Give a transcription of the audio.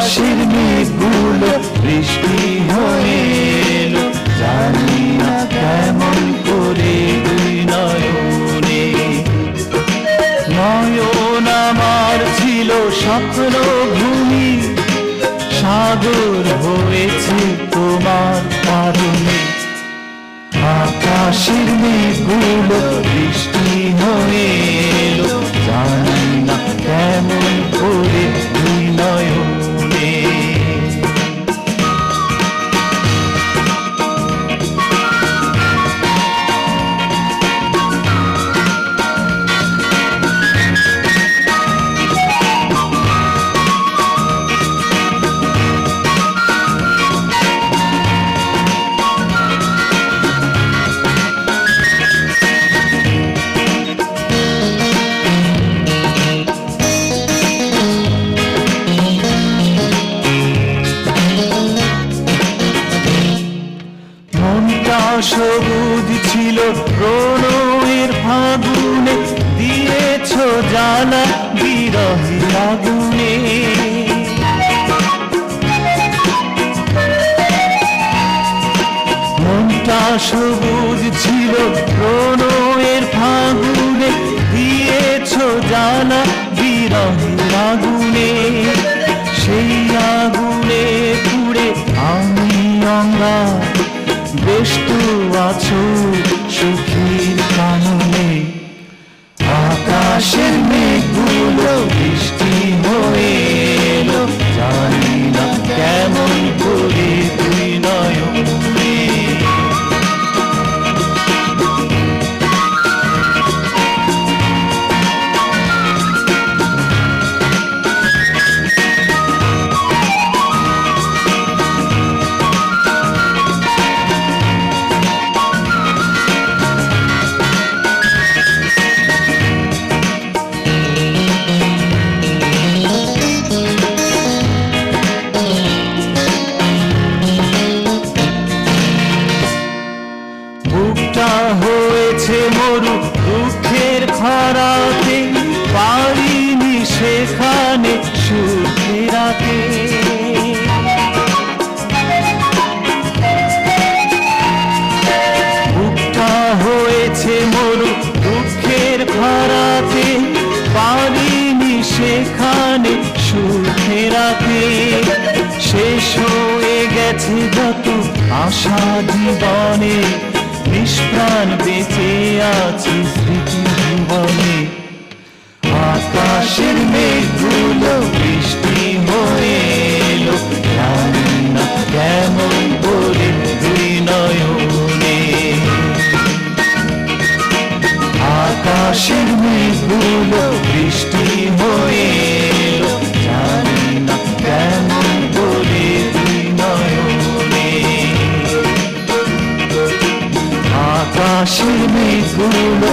আকাশের মেঘগুলো বৃষ্টি হয়ে এলো। জানি না কেমন করে দুই নয়নে। নয়ন আমার ছিল স্বপ্ন ভূমি সাগর হয়েছে প্রণয়ের ফাগুনে দিয়েছ জানা বিরহের আগুনে মনটা সবুজ ছিল, প্রণয়ের ফাগুনে দিয়েছ জানা বিরহের আগুনে সেই আগুনে পুড়ে আমি অঙ্গার ব্যস্ত আছো সুখীর কাননে। আকাশের মেঘগুলো বৃষ্টি মরু দুঃখের খরাতে পারিনি সেখানে সুখে রাতে বুকটা হয়েছে মরু দুঃখের খরাতে পারিনি সেখানে সুখে রাতে শেষ হয়ে গেছে যত আশা জীবনে, নিষ্প্রাণ বেঁচে আছি স্মৃতি জীবনে আকাশের মেঘগুলো বৃষ্টি হয়ে এলো। জানি না কেমন করে দুই নয়নে আকাশের মেঘগুলো বৃষ্টি হয়ে এলো। মেঘগুলো